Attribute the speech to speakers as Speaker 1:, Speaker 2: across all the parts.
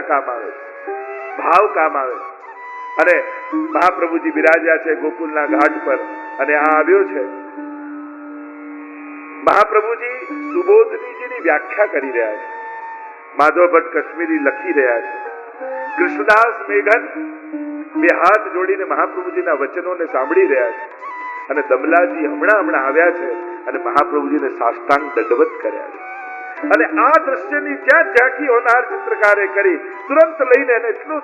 Speaker 1: કામ આવે ભાવ કામ આવે અને મહાપ્રભુજી બિરાજ્યા છે ગોકુલના ઘાટ પર અને આ આવ્યો છે. મહાપ્રભુજી સુબોધનીજીની વ્યાખ્યા કરી રહ્યા છે. માધવ ભટ્ટ કાશ્મીરી લખી રહ્યા છે. કૃષ્ણદાસ મેઘન બે હાથ જોડીને મહાપ્રભુજીના વચનોને સાંભળી રહ્યા છે. અને દમલાજી હમણાં હમણાં આવ્યા છે અને મહાપ્રભુજીને સાષ્ટાંગ દંડવત કર્યા છે. અને આ દ્રશ્યની જ્યાં ઝાંખી હોનાર ચિત્રકારે કરી? તુરંત લઈને એને એટલું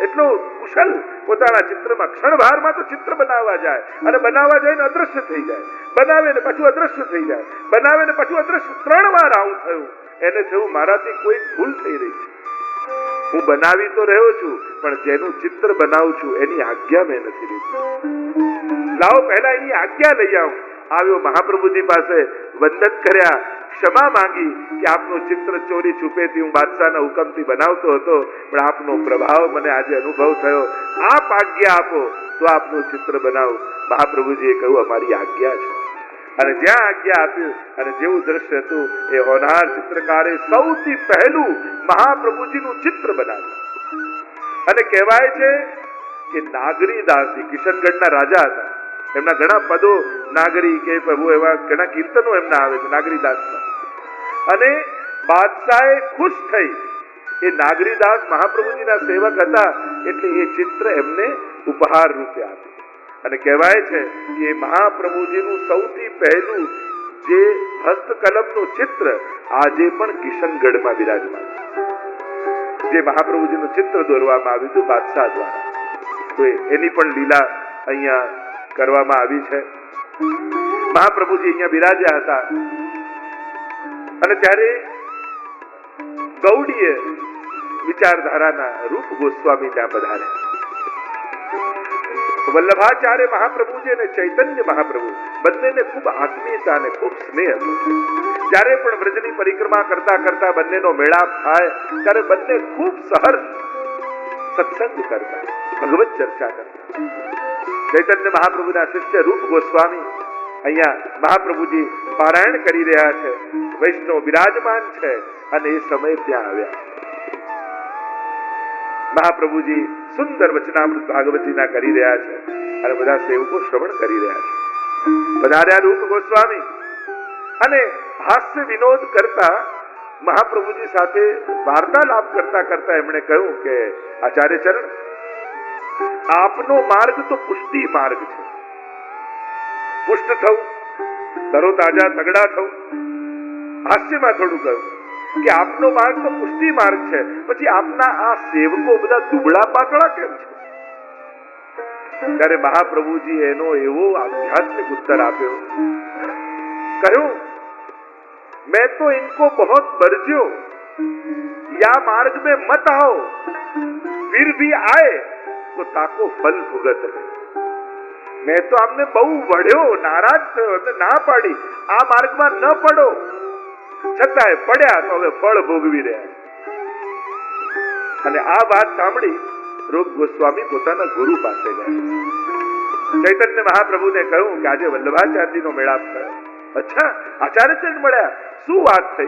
Speaker 1: એટલું કુશલ પોતાના ચિત્રમાં ક્ષણભારમાં તો ચિત્ર બનાવવા જાય અને બનાવવા જાય ને અદ્રશ્ય થઈ જાય. બનાવે ને પાછું અદ્રશ્ય થઈ જાય. બનાવે ને પાછું અદ્રશ્ય ત્રણ વાર આવું થયું. એને થયું મારાથી કોઈ ભૂલ થઈ રહી. છે હું બનાવી તો રહ્યો છું, પણ જેનું ચિત્ર બનાવું છું એની આજ્ઞા મેં નથી લીધી. લાવો પહેલા એની આજ્ઞા લઈ આવું. આવ્યો મહાપ્રભુજી પાસે, વંદન કર્યા. ક્ષમા માંગી કે આપનું ચિત્ર ચોરી છુપેથી હું બાદશાહના હુકમથી બનાવતો હતો, પણ આપનો પ્રભાવ મને આજે અનુભવ થયો. આપ આજ્ઞા આપો, તો આપનું ચિત્ર બનાવો. મહાપ્રભુજીએ કહ્યું, અમારી આજ્ઞા છે. અને જ્યાં આજ્ઞા આપ્યું અને જેવું દ્રશ્ય હતું, એ હોનાર ચિત્રકારે સૌથી પહેલું મહાપ્રભુજીનું ચિત્ર બનાવ્યું. અને કહેવાય છે કે નાગરી દાસી, કિશનગઢના રાજા હતા. એમના ઘણા પદો નાગરી કે પ્રભુ એવા ઘણા કીર્તનો એમના આવે છે, નાગરી દાસના. અને બાદશાહે ખુશ થઈ. એ નાગરીદાસ મહાપ્રભુજીના સેવક હતા એટલે એ ચિત્ર એમને ઉપહાર રૂપે આપ્યું. અને કહેવાય છે કે મહાપ્રભુજીનું સૌથી પહેલું જે હસ્તકલમનું ચિત્ર આજે પણ કિશનગઢમાં બિરાજમાન છે. જે મહાપ્રભુજીનું ચિત્ર દોરવામાં આવ્યું હતું બાદશાહ દ્વારા. તો એની પણ લીલા અહીંયા કરવામાં આવી છે. મહાપ્રભુજી અહીંયા બિરાજ્યા હતા. અને ત્યારે ગૌડીએ વિચારધારાના રૂપ ગોસ્વામી ત્યાં પધાર્યા વલ્લભાચાર્ય મહાપ્રભુજી અને ચૈતન્ય મહાપ્રભુ બંનેને ખૂબ આત્મીયતા અને ખૂબ સ્નેહ. હતો જ્યારે પણ વ્રજની પરિક્રમા કરતા કરતા બંનેનો મેળાપ થાય, ત્યારે બંને ખૂબ સહર્ષ સત્સંગ કરતા, ભગવત ચર્ચા કરતા. ચૈતન્ય મહાપ્રભુના શિષ્ય રૂપ ગોસ્વામી અહીંયા મહાપ્રભુજી પારાયણ કરી રહ્યા છે. વૈષ્ણવ બિરાજમાન છે અને એ સમય ત્યાં આવ્યા. મહાપ્રભુજી સુંદર વચનામૃત ભાગવતીના કરી રહ્યા છે અને બધા સેવકો શ્રવણ કરી રહ્યા છે. પધાર્યા રૂપ ગોસ્વામી. અને હાસ્ય વિનોદ કરતા મહાપ્રભુજી સાથે વાર્તાલાપ કરતા કરતા એમણે કહ્યું કે આચાર્ય ચરણ, આપનો માર્ગ તો પુષ્ટિ માર્ગ છે. પુષ્ટ થવું તરો તાજા તગડા થવું હાસ્યમાં થોડું કહ્યું કે આપનો માર્ગ તો પુષ્ટિ માર્ગ છે પછી આપના આ સેવકો બધા દુબળા પાતળા કેમ છે ત્યારે મહાપ્રભુજી એનો એવો આધ્યાત્મિક ઉત્તર આપ્યો કહ્યું मैं तो इनको बहुत बरज्यो या मार्ग में मत आओ फिर भी आए तो ताको फल भुगत है મેં તો આમને બહુ વઢ્યો, નારાજ થયો, એટલે ના પાડી. આ માર્ગમાં ન પડો. છતાંય પડ્યા તો હવે ફળ ભોગવી રહ્યા અને આ વાત સાંભળી રૂપ ગોસ્વામી પોતાના ગુરુ પાસે ગયા. ચૈતન્ય મહાપ્રભુને કહ્યું કે આજે વલ્લભાચાર્યજીનો મેળાપ થયો. અચ્છા આચાર્યચંદ મળ્યા. શું વાત થઈ?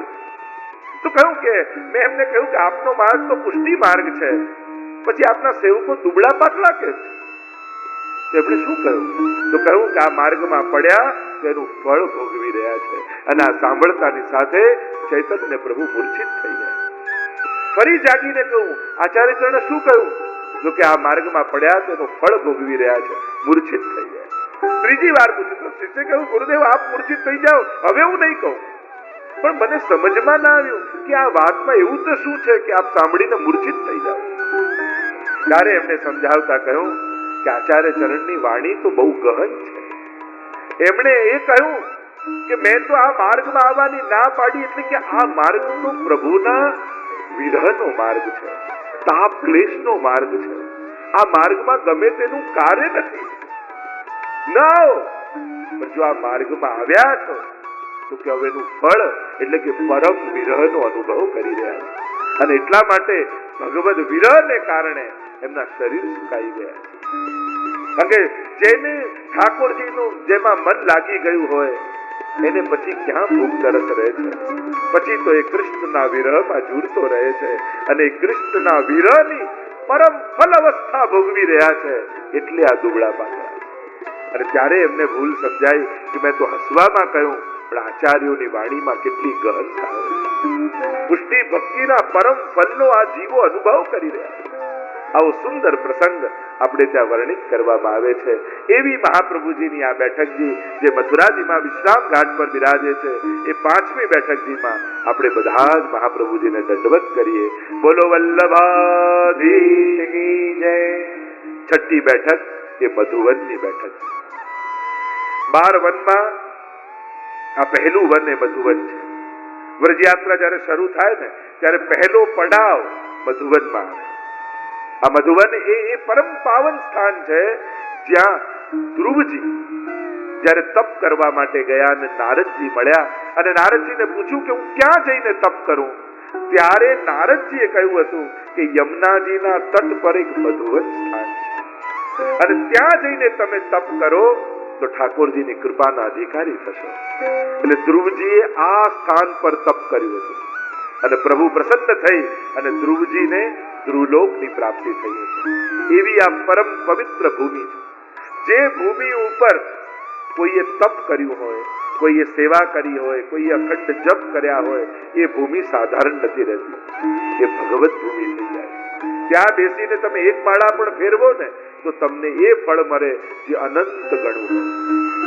Speaker 1: તો કહ્યું કે, મેં એમને કહ્યું કે આપનો માર્ગ તો પુષ્ટિ માર્ગ છે. પછી આપના સેવકો દુબળા પાતળા કે છે. એમણે શું કહ્યું? તો કહ્યું કે આ માર્ગમાં પડ્યા તેનું ફળ ભોગવી રહ્યા છે. અને આ સાંભળતાની સાથે ચૈતન્ય પ્રભુ મૂર્છિત થઈ ગયા. ફરી જાગીને કહું આચાર્ય ચરણે શું કહ્યું? જો કે આ માર્ગમાં પડ્યા તેનું ફળ ભોગવી રહ્યા છે. મૂર્છિત થઈ ગયા. ત્રીજી વાર પૂછ્યું, તો શિષ્ય કહ્યું, ગુરુદેવ, આપ મૂર્છિત થઈ જાઓ. હવે હું નહીં કહું. પણ મને સમજમાં ના આવ્યું કે આ વાતમાં એવું તો શું છે કે આપ સાંભળીને મૂર્છિત થઈ જાઓ. ત્યારે એમને સમજાવતા કહ્યું કે આચાર્ય ચરણની વાણી તો બહુ ગહન છે. એમણે એ કહ્યું કે મેં તો આ માર્ગમાં આવવાની ના પાડી એટલે કે આ માર્ગ તો પ્રભુના વિરહનો માર્ગ છે, તાપ ક્લેશનો માર્ગ છે. આ માર્ગમાં ગમે તેનું કાર્ય નથી. ન જો આ માર્ગમાં આવ્યા છો, તો કે હવેનું ફળ એટલે કે પરમ વિરહનો અનુભવ કરી રહ્યા છે. અને એટલા માટે ભગવદ વિરહને કારણે એમના શરીર સુકાઈ ગયા કારણ જેને ઠાકોરજીનું જેમાં મન લાગી ગયું હોય, એને પછી ક્યાં ભૂખ તરસ રહે છે? પછી તો એ કૃષ્ણના વિરહમાં ઝૂરતો રહે છે અને કૃષ્ણના વિરહની પરમ ફલ અવસ્થા ભોગવી રહ્યા છે એટલે આ દુબળા પાતળા અને ત્યારે એમને ભૂલ સમજાય કે મેં તો હસવામાં કહ્યું, પણ આચાર્યોની વાણીમાં કેટલી ગહનતા પુષ્ટિ ભક્તિના પરમ ફલનો આ જીવો અનુભવ કરી રહ્યા આવો સુંદર પ્રસંગ આપણે ત્યાં વર્ણિત કરવામાં આવે છે. એવી મહાપ્રભુજીની આ બેઠકજી, જે મથુરાજીમાં વિશ્રામ ઘાટ પર બિરાજે છે, એ પાંચમી બેઠકજીમાં આપણે બધા જ મહાપ્રભુજીને દંડવત કરીએ. બોલો વલ્લભાધીશ જય. છઠ્ઠી બેઠક એ મધુવનની બેઠક. બાર વનમાં આ પહેલું વન એ મધુવન છે. વ્રજયાત્રા જ્યારે શરૂ થાય ને, ત્યારે પહેલો પડાવ મધુવનમાં આવે. આ મધુવન એ એ પરમ પાવન સ્થાન છે જ્યાં ધ્રુવજી જ્યારે તપ કરવા માટે ગયા અને નારદજી મળ્યા અને નારદજીને પૂછ્યું કે હું ક્યાં જઈને તપ કરું, ત્યારે નારદજીએ કહ્યું હતું કે યમુનાજીના તટ પર એક મધુવન સ્થાન છે. અને ત્યાં જઈને તમે તપ કરો તો ઠાકોરજીની કૃપાના અધિકારી થશો. એટલે ધ્રુવજીએ આ સ્થાન પર તપ કર્યું હતું. અને પ્રભુ પ્રસન્ન થઈ અને ધ્રુવજીને ધ્રુવલોકની પ્રાપ્તિ થઈ હતી. એવી આ પરમ પવિત્ર ભૂમિ છે. જે ભૂમિ ઉપર કોઈએ તપ કર્યું હોય, કોઈએ સેવા કરી હોય, કોઈએ અખંડ જપ કર્યા હોય, એ ભૂમિ સાધારણ નથી રહેતી. એ ભગવત ભૂમિ થઈ જાય. ત્યાં બેસીને તમે એક માળા પણ ફેરવો ને, તો તમને એ ફળ મળે જે અનંત ગણું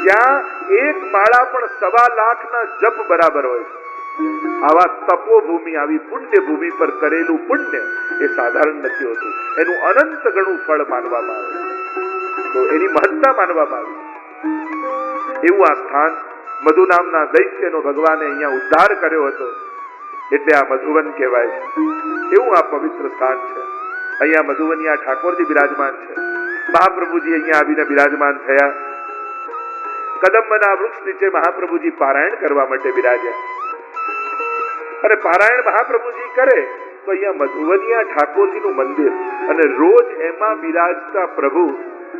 Speaker 1: ત્યાં એક માળા પણ સવા લાખના જપ બરાબર હોય છે. આવા તપોભૂમિ, આવી પુણ્ય પર કરેલું પુણ્ય એ સાધારણ નથી હોતું. એનું અનંત ગણું ફળ માનવામાં આવે તો એની મહત્તા માનવામાં આવે એવું આ સ્થાન મધુ નામના દૈત્યનો ભગવાને અહીંયા ઉદ્ધાર કર્યો હતો. એટલે આ મધુવન કહેવાય છે. એવું આ પવિત્ર સ્થાન છે. અહીંયા મધુવનિયા ઠાકોરજી બિરાજમાન છે. મહાપ્રભુજી અહીંયા આવીને બિરાજમાન થયા. કદંબના વૃક્ષ નીચે મહાપ્રભુજી પારાયણ કરવા માટે બિરાજ્યા. અને પારાયણ મહાપ્રભુજી કરે, તો અહીંયા મધુવનિયા ઠાકોરજીનું મંદિર અને રોજ એમાં બિરાજતા પ્રભુ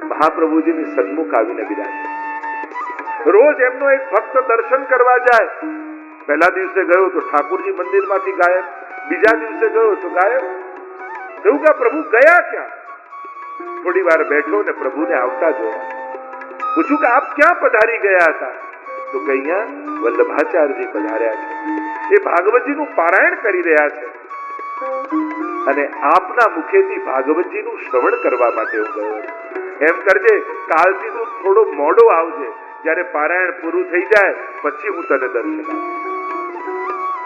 Speaker 1: મહાપ્રભુજીની સન્મુખ આવીને બિરાજે. રોજ એમનો એક ભક્ત દર્શન કરવા જાય. પહેલા દિવસે ગયો તો ઠાકોરજી મંદિરમાંથી ગાયબ, બીજા દિવસે ગયો તો ગાયબ. એવું કે પ્રભુ ગયા ક્યાં? થોડી વાર બેઠો ને પ્રભુને આવતા જોયા. પૂછ્યું કે આપ ક્યાં પધારી ગયા હતા? તો કે અહીંયા વલ્લભાચાર્યજી પધાર્યા છે. એ ભાગવતજીનું પારાયણ કરી રહ્યા છે. અને આપના મુખેથી ભાગવતજીનું શ્રવણ કરવા માટે હું ગયો એમ કરજે, કાલથી તું થોડો મોડો આવજે. જ્યારે પારાયણ પૂરું થઈ જાય, પછી હું તને દર્શન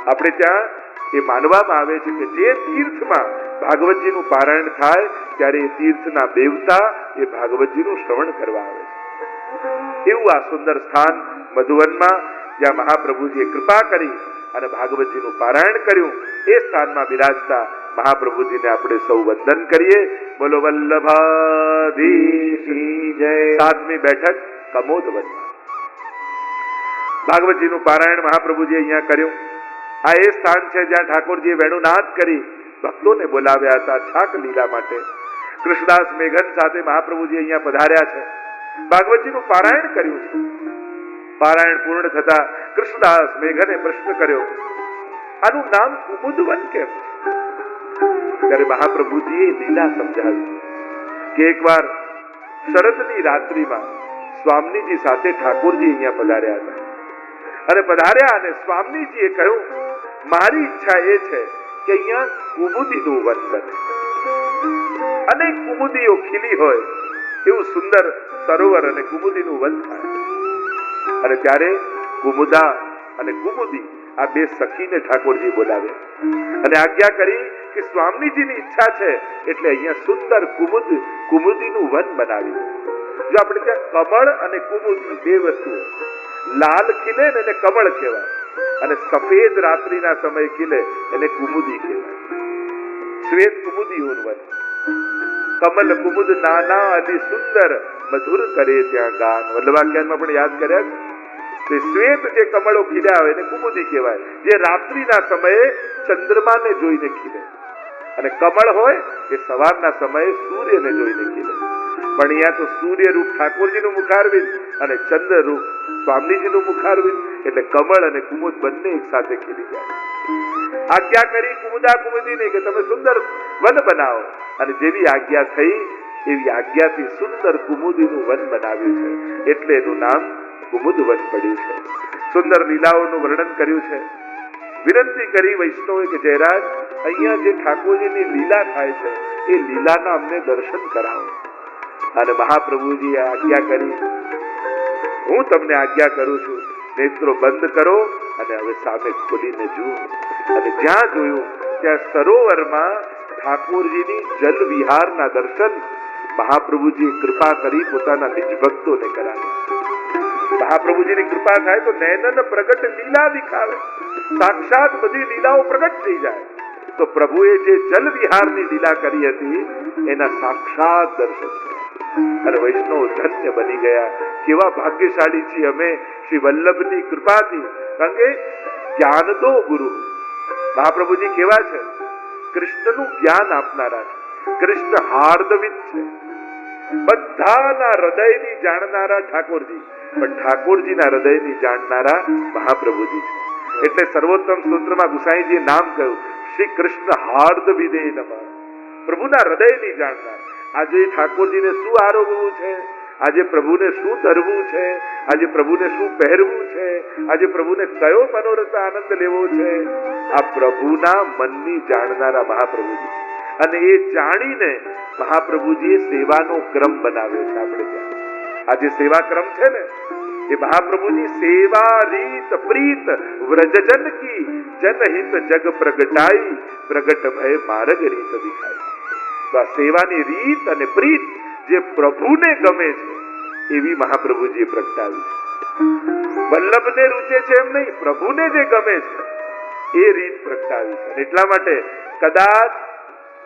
Speaker 1: આપણે ત્યાં એ માનવામાં આવે છે કે જે તીર્થમાં ભાગવતજીનું પારાયણ થાય, ત્યારે એ તીર્થના દેવતા એ ભાગવતજીનું શ્રવણ કરવા આવે છે. એવું આ સુંદર સ્થાન મધુવનમાં જ્યાં મહાપ્રભુજીએ કૃપા કરી અને ભાગવતજીનું પારાયણ કર્યું. એ સ્થાનમાં બિરાજતા મહાપ્રભુજીને આપણે સૌ વંદન કરીએ. બોલો વલ્લભાધી જય. સાતમી બેઠક કમોદ ભાગવતજીનું પારાયણ મહાપ્રભુજી અહીંયા કર્યું. આ એ સ્થાન છે જ્યાં ઠાકોરજીએ વેણુનાથ કરી ભક્તોને બોલાવ્યા હતા છાક લીલા માટે. કૃષ્ણદાસ મેઘન સાથે મહાપ્રભુજી અહીંયા પધાર્યા છે. ભાગવતજીનું પારાયણ કર્યું છે. પારાયણ પૂર્ણ થતા કૃષ્ણદાસ મેઘને પ્રશ્ન કર્યો, આનું નામ કુમુદવન કેમ? ત્યારે મહાપ્રભુજીએ લીલા સમજાવી કે એકવાર શરદની રાત્રિમાં સ્વામીજી સાથે ઠાકોરજી અહીંયા પધાર્યા હતા. અને પધાર્યા અને સ્વામીજીએ કહ્યું, મારી ઈચ્છા એ છે કે અહીંયા કુમુદીનું વન બને. અનેક કુમુદીઓ ખીલી હોય એવું સુંદર સરોવર અને કુમુદીનું વન થાય. અને ત્યારે કુમુદા અને કુમુદી આ બે સખીને ઠાકોરજી બોલાવ્યા અને આજ્ઞા કરી કે સ્વામીજીની ઈચ્છા છે એટલે અહીંયા સુંદર કુમુદ કુમુદીનું વન બનાવ્યું. જો આપણે ત્યાં કમળ અને કુમુદ બે વસ્તુ લાલ ખીલે ને એને કમળ કહેવાય, અને સફેદ રાત્રિના સમય ખીલે એને કુમુદી કહેવાય. શ્વેત કુમુદી વન. કમલ કુમુદ નાના અતિ સુંદર, મધુર કરે ત્યાં ગાન. વલ્લભાખ્યાનમાં પણ યાદ કર્યા શ્વેત જે કમળો ખીલ્યા એને કુમુદી કહેવાય. જે રાત્રિના સમયે ચંદ્રમાને જોઈને ખીલે. અને કમળ હોય એ સવારના સમયે સૂર્યને જોઈને ખીલે. પણ અહીંયા તો સૂર્ય રૂપ ઠાકોરજીનું મુખારવિંદ અને ચંદ્ર રૂપ સ્વામીજીનું મુખારવિંદ એટલે કમળ અને કુમુદ બંને એક સાથે ખીલી જાય. આજ્ઞા કરી કુમુદા કુમુદીને કે તમે સુંદર વન બનાવો. અને જેવી આજ્ઞા થઈ એવી આજ્ઞાથી સુંદર કુમુદીનું વન બનાવ્યું છે. એટલે એનું નામ વન પડ્યું છે. સુંદર લીલાઓનું વર્ણન કર્યું છે. વિનંતી કરી વૈષ્ણવે કે જયરાજ, અહીંયા જે ઠાકોરજીની લીલા થાય છે, એ લીલાના અમને દર્શન કરાવો. અને મહાપ્રભુજીએ આજ્ઞા કરી, હું તમને આજ્ઞા કરું છું, નેત્રો બંધ કરો અને હવે સામે ખોલીને જુઓ. અને જ્યાં જોયું, ત્યાં સરોવરમાં ઠાકોરજીની જલ વિહારના દર્શન. મહાપ્રભુજીએ કૃપા કરી પોતાના નિજ ભક્તોને કરાવી. મહાપ્રભુજીની કૃપા થાય તો નયનન પ્રગટ લીલા દેખાવે. સાક્ષાત બધી લીલાઓ પ્રગટ થઈ જાય. તો પ્રભુએ જે જલ વિહારની લીલા કરી હતી, એના સાક્ષાત દર્શન અને વૈષ્ણવ ધન્ય બની ગયા. કેવા ભાગ્યશાળી છીએ અમે શ્રી વલ્લભની કૃપાથી. કારણ કે જ્ઞાન દો ગુરુ. મહાપ્રભુજી કેવા છે? કૃષ્ણનું જ્ઞાન આપનારા છે. કૃષ્ણ હાર્દવિદ છે. બધાના હૃદયની જાણનારા ઠાકોરજી. પણ ઠાકોરજીના હૃદયની જાણનારા મહાપ્રભુજી છે. એટલે સર્વોત્તમ સ્તોત્રમાં ગુસાઈજીએ નામ કહ્યું, શ્રી કૃષ્ણ હાર્દ વિદે નમઃ. પ્રભુના હૃદયની જાણનાર. આજે ઠાકોરજીને શું આરોગવું છે? આજે પ્રભુને શું ધરવું છે? આજે પ્રભુને શું પહેરવું છે? આજે પ્રભુને કયો મનોરથ આનંદ લેવો છે? આ પ્રભુના મનની જાણનારા મહાપ્રભુજી. અને એ જાણીને મહાપ્રભુજીએ સેવાનો ક્રમ બનાવ્યો છે આપણે ત્યાં. આ જે સેવા ક્રમ છે ને, એ મહાપ્રભુજી સેવા રીત પ્રીત, વ્રજજન કી, જનહિત, જગ પ્રગટાઈ, પ્રગટ ભય માર્ગ રીત દેખાય તો આ સેવાની રીત અને પ્રીત જે પ્રભુને ગમે છે, એવી મહાપ્રભુજીએ પ્રગટાવી છે. વલ્લભને રૂચે છે એમ નહીં, પ્રભુને જે ગમે છે, એ રીત પ્રગટાવી છે. એટલા માટે કદાચ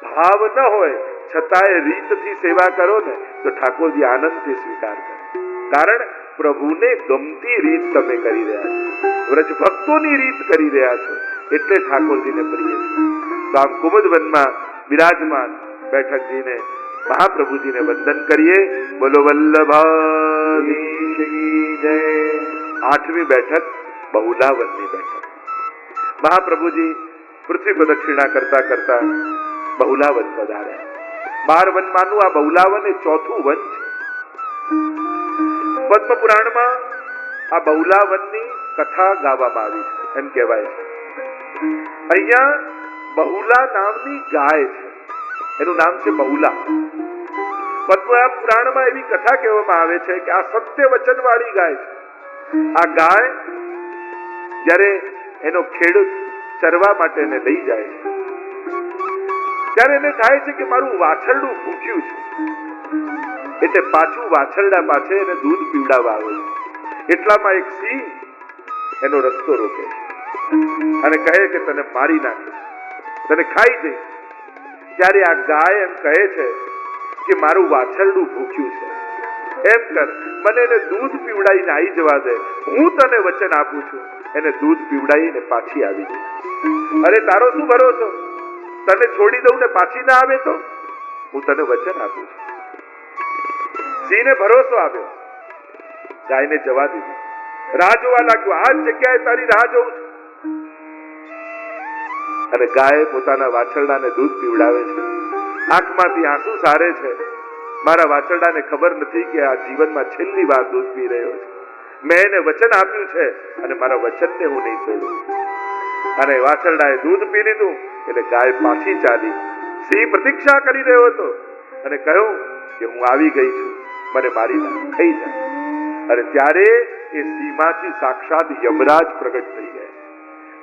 Speaker 1: ભાવ ન હોય, છતાંય રીતથી સેવા કરો ને, તો ઠાકોરજી આનંદથી સ્વીકાર કરે. કારણ પ્રભુને ગમતી રીત તમે કરી રહ્યા છો. વ્રજ ભક્તોની રીત કરી રહ્યા છો, એટલે ઠાકોરજીને પ્રિય છે. તો આમ કુમુદવનમાં બિરાજમાન બેઠકજીને, મહાપ્રભુજીને વંદન કરીએ. બોલો વલ્લભાધીશ કી જય. આઠમી બેઠક, બહુલાવનની બેઠક. મહાપ્રભુજી પૃથ્વી પ્રદક્ષિણા કરતા કરતા બહુલાવન પધાર્યા બાર વનમાંનું આ બહુલાવન એ ચોથું વન છે. પદ્મ આ બહુલાવનની કથા ગાવામાં આવી છે, એમ કહેવાય છે. અહીંયા બહુલા નામની ગાય છે. એનું નામ છે બહુલા. પદ્મ પુરાણમાં એવી કથા કહેવામાં આવે છે કે આ સત્ય વચન વાળી ગાય છે. આ ગાય જ્યારે એનો ખેડૂત ચરવા માટે લઈ જાય છે ત્યારે એને થાય છે કે મારું વાછરડું ભૂખ્યું છે. એટલે પાછું વાછરડા પાછે એને દૂધ પીવડાવવા આવે એટલામાં એક સિંહ એનો રસ્તો રોકે અને કહે કે તને મારી નાખે તને ખાઈ જઈ. ત્યારે આ ગાય એમ કહે છે કે મારું વાછરડું ભૂખ્યું છે. એમ કર, મને એને દૂધ પીવડાવીને આવી જવા દે. હું તને વચન આપું છું. એને દૂધ પીવડાવીને પાછી આવી જઈ અરે તારો શું ભરોસો? તને છોડી દઉં ને પાછી ના આવે તો? હું તને વચન આપું છું. સિંહને ભરોસો આવ્યો. ગાયને જવા દીધી. રાહ જોવા લાગ્યો. આ જગ્યાએ તારી રાહ જોઉં છું. અને ગાય પોતાના વાછરડાને દૂધ પીવડાવે છે. આંખમાંથી આંસુ સારે છે. મારા વાછરડાને ખબર નથી કે આ જીવનમાં છેલ્લી વાર દૂધ પી રહ્યો છે. મેં એને વચન આપ્યું છે અને મારા વચનને હું નહીં છોડું. અને વાછરડાએ દૂધ પી લીધું. એટલે ગાય પાછી ચાલી. સિંહ પ્રતીક્ષા કરી રહ્યો હતો અને કહ્યું કે હું આવી ગઈ છું. મને મારી થઈ જાય. અને ત્યારે એ સીમાથી સાક્ષાત યમરાજ પ્રગટ થઈ ગયા.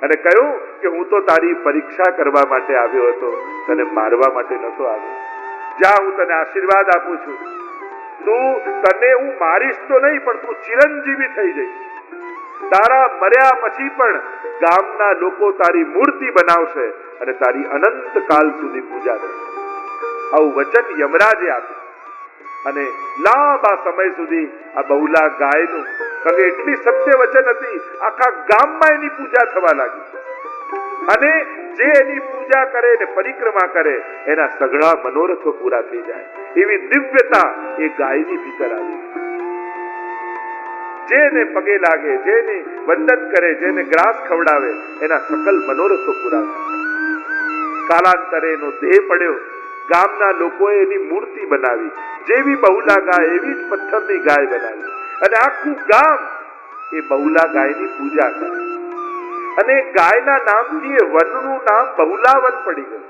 Speaker 1: અને કહ્યું કે હું તો તારી પરીક્ષા કરવા માટે આવ્યો હતો, તને મારવા માટે નતો આવ્યો. જા, હું તને આશીર્વાદ આપું છું. તું, તને હું મારીશ તો નહીં, પણ તું ચિરંજીવી થઈ જઈશ. તારા મર્યા પછી પણ ગામના લોકો તારી મૂર્તિ બનાવશે અને તારી અનંત કાલ સુધી પૂજા કરશે આવું વચન યમરાજે આપ્યું. અને લાંબા સમય સુધી આ બહુલા ગાયનું કારણ એટલી સત્ય વચન હતી, આખા ગામમાં એની પૂજા થવા લાગી. અને જે એની પૂજા કરે ને પરિક્રમા કરે, એના સઘળા મનોરથો પૂરા થઈ જાય. એવી દિવ્યતા એ ગાયની ભીતર આવી. જેને પગે લાગે, જેની વંદન કરે, જેને ગ્રાસ ખવડાવે, એના સકલ મનોરથો પૂરા કાલાંતરે એનો દેહ પડ્યો. ગામના લોકોએ એની મૂર્તિ બનાવી. જેવી બહુલા ગાય એવી જ પથ્થરની ગાય બનાવી. અને આખું ગામ એ બહુલા ગાયની પૂજા કરે. અને ગાયના નામથી એ વનનું નામ બહુલાવન પડી ગયું.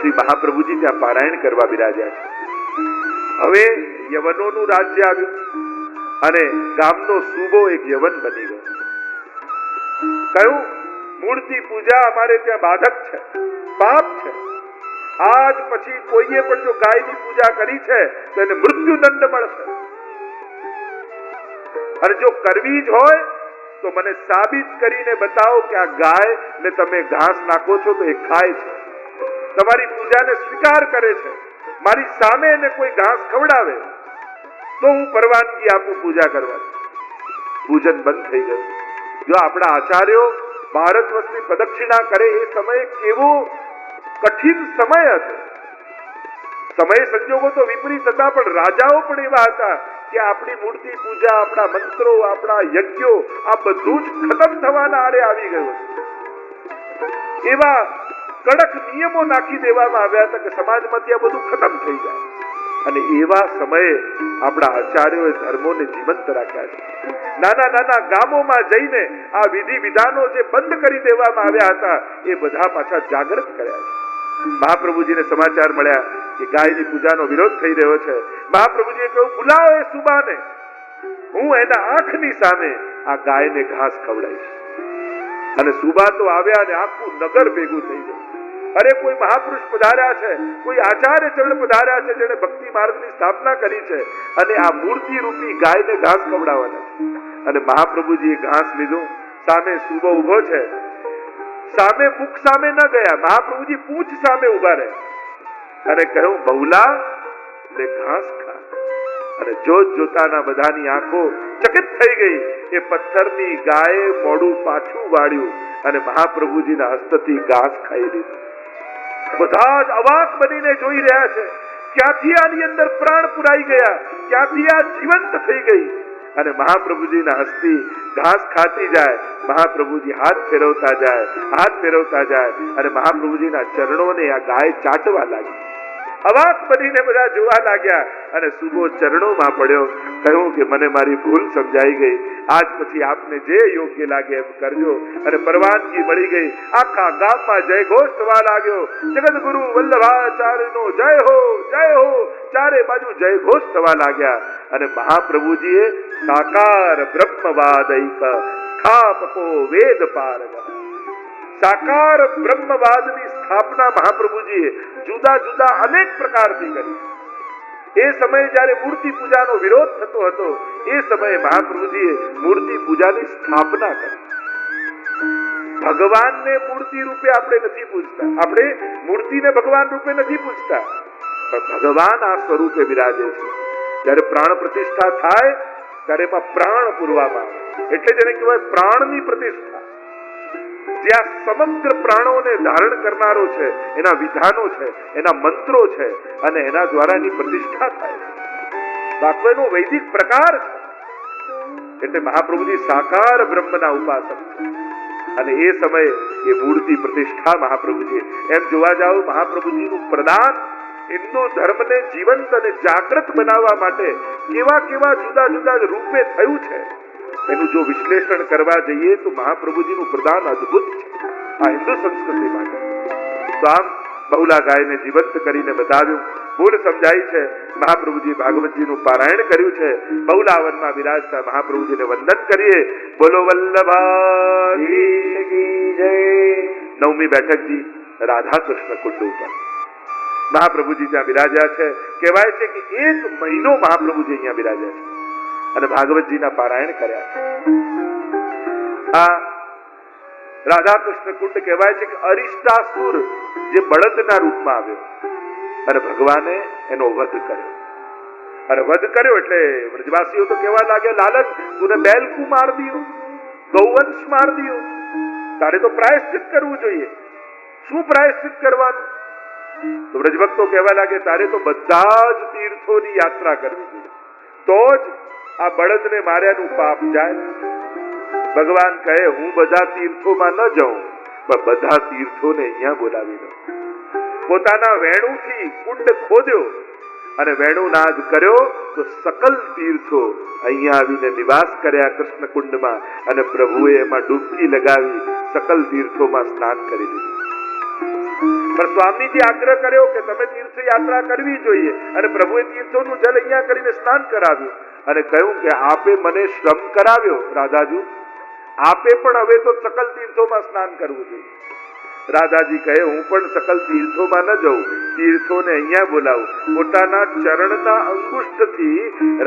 Speaker 1: શ્રી મહાપ્રભુજી ત્યાં પારાયણ કરવા બિરાજ્યા છે. હવે યવનોનું રાજ્ય આવ્યું. અને ગામનો સૂબો એક યવન બની ગયો. કયું મૂર્તિ પૂજા અમારે ત્યાં બાધક છે, પાપ છે. આજ પછી કોઈએ પણ જો ગાયની પૂજા કરી છે, તો એને મૃત્યુદંડ મળશે. અને જો કરવી જ હોય, તો મને સાબિત કરીને બતાવો કે આ ગાય ને તમે ઘાસ નાખો છો તો એ ખાય છે. તમારી પૂજાને સ્વીકાર કરે છે. મારી સામે એને કોઈ ઘાસ ખવડાવે. તો પરવાનગી આપું પૂજા કરવાની. પૂજન બંધ થઈ ગયું. જો આપણા આચાર્યો ભારત વસ્તી પ્રદક્ષિણા કરે એ સમયે કેવો કઠિન સમય હતો. સમય સંજોગો તો વિપરીત હતા, પણ રાજાઓ પણ એવા હતા કે આપણી મૂર્તિ પૂજા, આપણા મંત્રો, આપણા યજ્ઞો, આ બધું જ ખતમ થવાના આરે આવી ગયું એવા કડક નિયમો નાખી દેવામાં આવ્યા હતા કે સમાજમાંથી આ બધું ખતમ થઈ જાય. અને એવા સમયે આપણા આચાર્યોએ ધર્મોને જીવંત રાખ્યા છે. નાના નાના ગામોમાં જઈને આ વિધિ વિધાનો જે બંધ કરી દેવામાં આવ્યા હતા, એ બધા પાછા જાગૃત કર્યા છે. મહાપ્રભુજીને સમાચાર મળ્યા કે ગાયની પૂજાનો વિરોધ થઈ રહ્યો છે. મહાપ્રભુજીએ કહ્યું બોલાવો એ સુબાને. હું એના આંખની સામે આ ગાયને ઘાસ ખવડાવીશ. અને સુબા તો આવ્યા અને આખું નગર ભેગું થઈ ગયું. અરે કોઈ મહાપુરુષ પધાર્યા છે, કોઈ આચાર્ય ચરણ પધાર્યા છે જેને ભક્તિ માર્ગની સ્થાપના કરી છે અને આ મૂર્તિ રૂપી ગાયને ઘાસ ખવડાવવાના છે. અને મહાપ્રભુજીએ ઘાસ લીધું, સામે સુબો ઊભો છે. સામે મુખ સામે ન ગયા, મહાપ્રભુજી પૂંછ સામે ઊભા રહે અને કહ્યું બહુલા લે ઘાસ ખા. અને જોત જોતાના બધાની આંખો ચકિત થઈ ગઈ. એ પથ્થરની ગાયે મોડું પાછું વાળ્યું અને મહાપ્રભુજીના હસ્તથી ઘાસ ખાઈ લીધું. બધા જ અવાક બનીને જોઈ રહ્યા છે. ક્યાંથી આની અંદર પ્રાણ પુરાઈ ગયા? ક્યાંથી આ જીવંત થઈ ગઈ? અને મહાપ્રભુજીના હસ્તી ઘાસ ખાતી જાય, મહાપ્રભુજી હાથ ફેરવતા જાય, હાથ ફેરવતા જાય, અને મહાપ્રભુજીના ચરણોને આ ગાય ચાટવા લાગી. અવાક બનીને બધા જોવા લાગ્યા, અને સુબો ચરણોમાં પડ્યો, કહ્યું કે મને મારી ભૂલ સમજાઈ ગઈ. આજ પછી આપને જે યોગ્ય લાગે એમ કરજો. અને પરવાનગી મળી ગઈ. આખા ગામમાં જય ઘોષ થવા લાગ્યો. જગત ગુરુ વલ્લભાચાર્યનો જય હો જય હો. ચારે બાજુ જય ઘોષ થવા લાગ્યા. અને મહાપ્રભુજીએ સાકાર બ્રહ્મવાદૈક સ્થાપકો વેદ પાર સાકાર બ્રહ્મવાદની સ્થાપના મહાપ્રભુજીએ જુદા જુદા અનેક પ્રકારથી કરી. એ સમયે જ્યારે મૂર્તિ પૂજાનો વિરોધ થતો હતો, એ સમયે મહાપ્રભુજીએ મૂર્તિ પૂજાની સ્થાપના કરી. ભગવાનને મૂર્તિ રૂપે આપણે નથી પૂજતા. આપણે મૂર્તિને ભગવાન રૂપે નથી પૂજતા. પણ ભગવાન આ સ્વરૂપે બિરાજે છે. જ્યારે પ્રાણ પ્રતિષ્ઠા થાય, ત્યારે એમાં પ્રાણ પૂરવામાં આવે. એટલે જેને કહેવાય પ્રાણની પ્રતિષ્ઠા. જ્યાં સમગ્ર પ્રાણોને ધારણ કરનારો છે, એના વિધાનો છે, એના મંત્રો છે અને એના દ્વારા એની પ્રતિષ્ઠા થાય દાખલો વૈદિક પ્રકાર એટલે મહાપ્રભુજી સાકાર બ્રહ્મના ઉપાસક અને એ સમયે એ મૂર્તિ પ્રતિષ્ઠા મહાપ્રભુજી એમ જોવા જાવ મહાપ્રભુજીનું પ્રદાન હિન્દુ ધર્મને જીવંત અને જાગૃત બનાવવા માટે કેવા કેવા જુદા જુદા રૂપે થયું છે. એનું જો વિશ્લેષણ કરવા જઈએ તો મહાપ્રભુજીનું પ્રદાન અદ્ભુત છે. આ હિન્દુ સંસ્કૃતિ માટે. તો આમ બહુલા ગાયને જીવંત કરીને બતાવ્યું. ભૂલ સમજાઈ છે, મહાપ્રભુજી ભાગવતજીનું પારાયણ કર્યું છે. બહુલાવનમાં વિરાજતા મહાપ્રભુજીને વંદન કરીએ. બોલો વલ્લભા નવમી બેઠકજી રાધા કૃષ્ણ કુંડ ઉપર. મહાપ્રભુજી ત્યાં બિરાજ્યા છે. કહેવાય છે કે એક મહિનો મહાપ્રભુજી અહીંયા બિરાજ્યા છે. અને ભાગવતજીના પારાયણ કર્યા. આ રાધા કૃષ્ણ કુંડ કહેવાય છે કે અરિષ્ટાસુર જે બળદના રૂપમાં આવ્યો. અને ભગવાને એનો વધ કર્યો. અને વધ કર્યો એટલે વ્રજવાસીઓ તો કહેવા લાગ્યા, લાલચ, તું બેલકું માર દીયો, ગૌવંશ માર દીયો. તારે તો પ્રાયશ્ચિત કરવું જોઈએ. શું પ્રાયશ્ચિત કરવાનું? તો વ્રજભક્તો કહેવા લાગે તારે તો બધા જ તીર્થોની યાત્રા કરવી જોઈએ. તો જ આ બળદને માર્યાનું પાપ જાય? ભગવાન કહે, હું બધા તીર્થોમાં ન જાઉં, પણ બધા તીર્થોને અહીંયા બોલાવી દઉં પોતાના વેણુથી કુંડ ખોદ્યો અને વેણુનાદ કર્યો તો સકલ તીર્થો અહીંયા આવીને નિવાસ કર્યા કૃષ્ણ કુંડમાં અને પ્રભુએ એમાં ડૂબકી લગાવી સકલ તીર્થોમાં સ્નાન કરી દીધું. પણ સ્વામીજી આગ્રહ કર્યો કે તમે તીર્થ યાત્રા કરવી જોઈએ અને પ્રભુએ તીર્થોનું જલ અહીંયા કરીને સ્નાન કરાવ્યું. અને કહ્યું કે આપે મને શ્રમ કરાવ્યો, રાધાજી. આપે પણ હવે તો સકલ તીર્થોમાં સ્નાન કરવું જોઈએ. રાધાજી કહે, હું પણ સકલ તીર્થોમાં ન જઉં, તીર્થોને અહીંયા બોલાવું. પોતાના ચરણના અંગુષ્ઠથી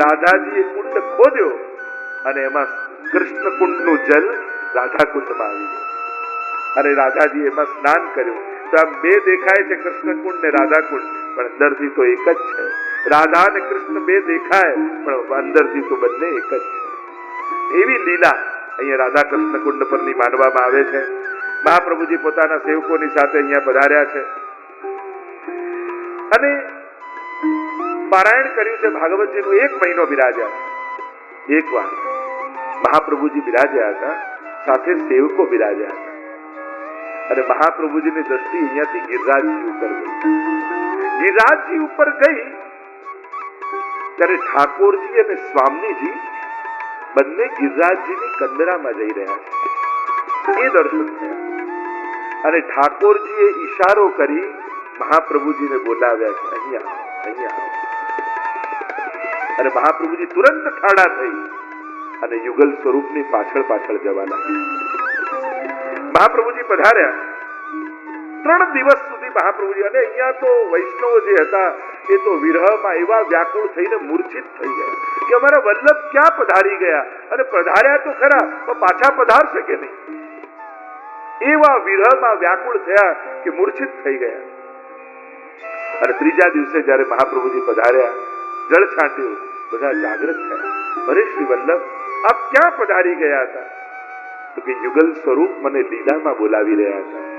Speaker 1: રાધાજીએ કુંડ ખોદ્યો અને એમાં કૃષ્ણ કુંડનું જલ રાધા કુંડમાં આવી અને રાધાજી એમાં સ્નાન કર્યું. તો આમ બે દેખાય છે કૃષ્ણ કુંડ ને રાધા કુંડ પણ અંદરથી તો એક જ છે. રાધા અને કૃષ્ણ બે દેખાય, પણ અંદરથી તો બંને એક જ. એવી લીલા અહીંયા રાધા કૃષ્ણ કુંડ પરની માનવામાં આવે છે. મહાપ્રભુજી પોતાના સેવકોની સાથે અહીંયા પધાર્યા છે. અને પારાયણ કર્યું છે ભાગવતજીનું એક મહિનો બિરાજ્યા. એક વાર મહાપ્રભુજી બિરાજ્યા હતા, સાથે સેવકો બિરાજ્યા હતા. અને મહાપ્રભુજીની દ્રષ્ટિ અહીંયાથી ગિરિરાજજી ઉપર ગઈ. ગિરિરાજજી ઉપર ગઈ ત્યારે ઠાકોરજી અને સ્વામીજી બંને ગિરિરાજજીની કંદરામાં જઈ રહ્યા છે. એ દર્શન થયા. અને ઠાકોરજીએ ઈશારો કરી મહાપ્રભુજીને બોલાવ્યા છે, અહીંયા અહીંયા અને મહાપ્રભુજી તુરંત ઠાડા થઈ અને યુગલ સ્વરૂપની પાછળ પાછળ જવા લાગ્યા. મહાપ્રભુજી પધાર્યા. ત્રણ દિવસ સુધી મહાપ્રભુજી અને અહીંયા તો વૈષ્ણવો જે હતા, એ તો વિરહમાં એવા વ્યાકુળ થઈને મૂર્છિત થઈ ગયા કે અમારા વલ્લભ ક્યાં પધારી ગયા? અને પધાર્યા તો ખરા, પણ પાછા પધારશે કે નહીં? એવા વિરહમાં વ્યાકુળ થયા કે મૂર્છિત થઈ ગયા. અને ત્રીજા દિવસે જ્યારે મહાપ્રભુજી પધાર્યા, જળ છાંટ્યું, બધા જાગૃત થયા. અરે શ્રી વલ્લભ, આપ ક્યાં પધારી ગયા હતા? તો કે યુગલ સ્વરૂપ મને લીલામાં બોલાવી રહ્યા હતા.